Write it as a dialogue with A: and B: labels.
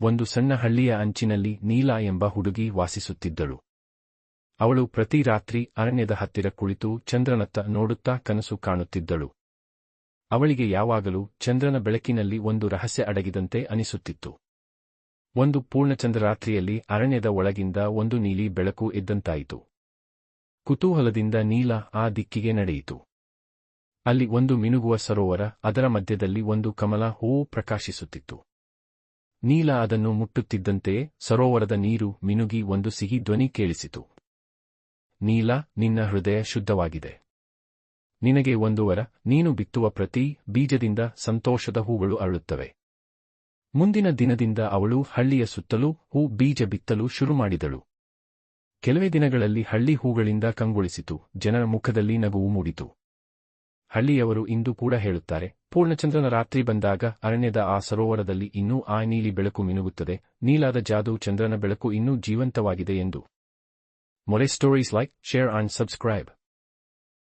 A: ಒಂದು ಸಣ್ಣ ಹಳ್ಳಿಯ ಅಂಚಿನಲ್ಲಿ ನೀಲಾ ಎಂಬ ಹುಡುಗಿ ವಾಸಿಸುತ್ತಿದ್ದಳು. ಅವಳು ಪ್ರತಿ ರಾತ್ರಿ ಅರಣ್ಯದ ಹತ್ತಿರ ಕುಳಿತು ಚಂದ್ರನತ್ತ ನೋಡುತ್ತಾ ಕನಸು ಕಾಣುತ್ತಿದ್ದಳು. ಅವಳಿಗೆ ಯಾವಾಗಲೂ ಚಂದ್ರನ ಬೆಳಕಿನಲ್ಲಿ ಒಂದು ರಹಸ್ಯ ಅಡಗಿದಂತೆ ಅನಿಸುತ್ತಿತ್ತು. ಒಂದು ಪೂರ್ಣಚಂದ್ರರಾತ್ರಿಯಲ್ಲಿ ಅರಣ್ಯದ ಒಳಗಿಂದ ಒಂದು ನೀಲಿ ಬೆಳಕು ಎದ್ದಂತಾಯಿತು. ಕುತೂಹಲದಿಂದ ನೀಲ ಆ ದಿಕ್ಕಿಗೆ ನಡೆಯಿತು. ಅಲ್ಲಿ ಒಂದು ಮಿನುಗುವ ಸರೋವರ, ಅದರ ಮಧ್ಯದಲ್ಲಿ ಒಂದು ಕಮಲ ಹೂವು ಪ್ರಕಾಶಿಸುತ್ತಿತ್ತು. ನೀಲ ಅದನ್ನು ಮುಟ್ಟುತ್ತಿದ್ದಂತೆಯೇ ಸರೋವರದ ನೀರು ಮಿನುಗಿ ಒಂದು ಸಿಹಿ ಧ್ವನಿ ಕೇಳಿಸಿತು. ನೀಲ, ನಿನ್ನ ಹೃದಯ ಶುದ್ಧವಾಗಿದೆ. ನಿನಗೆ ಒಂದು ವರ, ನೀನು ಬಿತ್ತುವ ಪ್ರತಿ ಬೀಜದಿಂದ ಸಂತೋಷದ ಹೂಗಳು ಅರಳುತ್ತವೆ. ಮುಂದಿನ ದಿನದಿಂದ ಅವಳು ಹಳ್ಳಿಯ ಸುತ್ತಲೂ ಹೂ ಬೀಜ ಬಿತ್ತಲು ಶುರು ಮಾಡಿದಳು. ಕೆಲವೇ ದಿನಗಳಲ್ಲಿ ಹಳ್ಳಿ ಹೂಗಳಿಂದ ಕಂಗೊಳಿಸಿತು, ಜನರ ಮುಖದಲ್ಲಿ ನಗುವು ಮೂಡಿತು. ಹಳ್ಳಿಯವರು ಇಂದು ಕೂಡ ಹೇಳುತ್ತಾರೆ, ಪೂರ್ಣಚಂದ್ರನ ರಾತ್ರಿ ಬಂದಾಗ ಅರಣ್ಯದ ಆ ಸರೋವರದಲ್ಲಿ ಇನ್ನೂ ಆ ನೀಲಿ ಬೆಳಕು ಮಿನುಗುತ್ತದೆ, ನೀಲಾದ ಜಾದು ಚಂದ್ರನ ಬೆಳಕು ಇನ್ನೂ ಜೀವಂತವಾಗಿದೆ ಎಂದು. More stories like share and subscribe